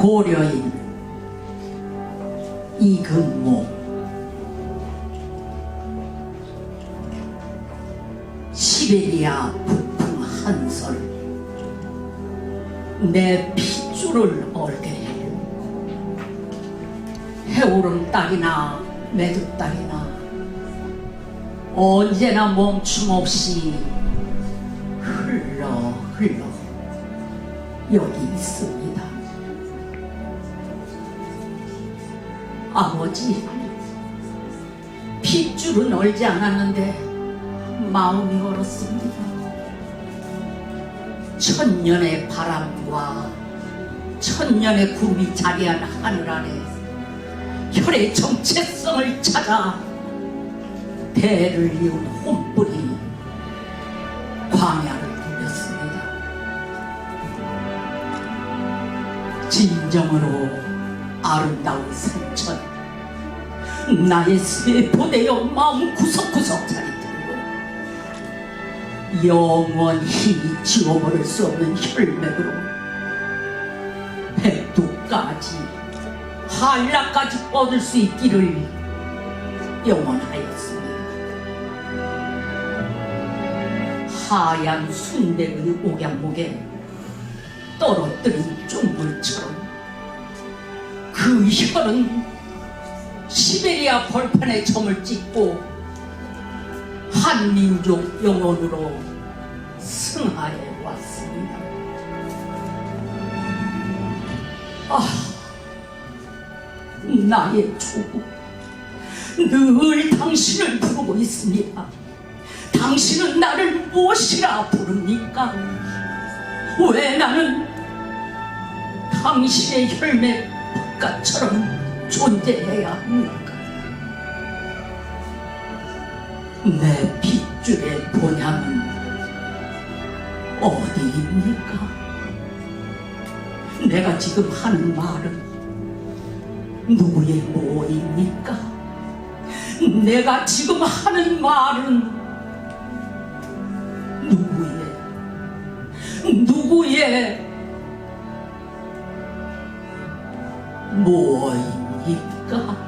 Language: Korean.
고려인 이근모. 시베리아 북풍 한설 내 핏줄을 얼게 해 해오름 딸이나 매듭 딸이나 언제나 멈춤 없이 흘러 흘러 여기 있습니다. 아버지, 핏줄은 얼지 않았는데 마음이 얼었습니다. 천년의 바람과 천년의 구름이 자리한 하늘 아래 혈의 정체성을 찾아 대를 이은 혼불이 광야를 누볐습니다. 진정으로 아름다운 산천 나의 새 보내어 마음 구석구석 자리 들고 영원히 지워버릴 수 없는 혈맥으로 백두까지 한라까지 뻗을 수 있기를 영원하였습니다. 하얀 순대의 옥양목에 떨어뜨린 쫑물처럼 그 혈은 시베리아 벌판에 점을 찍고 한민족 영혼으로 승하해 왔습니다. 아, 나의 조국, 늘 당신을 부르고 있습니다. 당신은 나를 무엇이라 부릅니까? 왜 나는 당신의 혈맥 바깥처럼 존재해야 합니까? 내 빗줄의 본향은 어디입니까? 내가 지금 하는 말은 누구의 뭐입니까? 내가 지금 하는 말은 누구의 누구의 뭐입니까? Cơ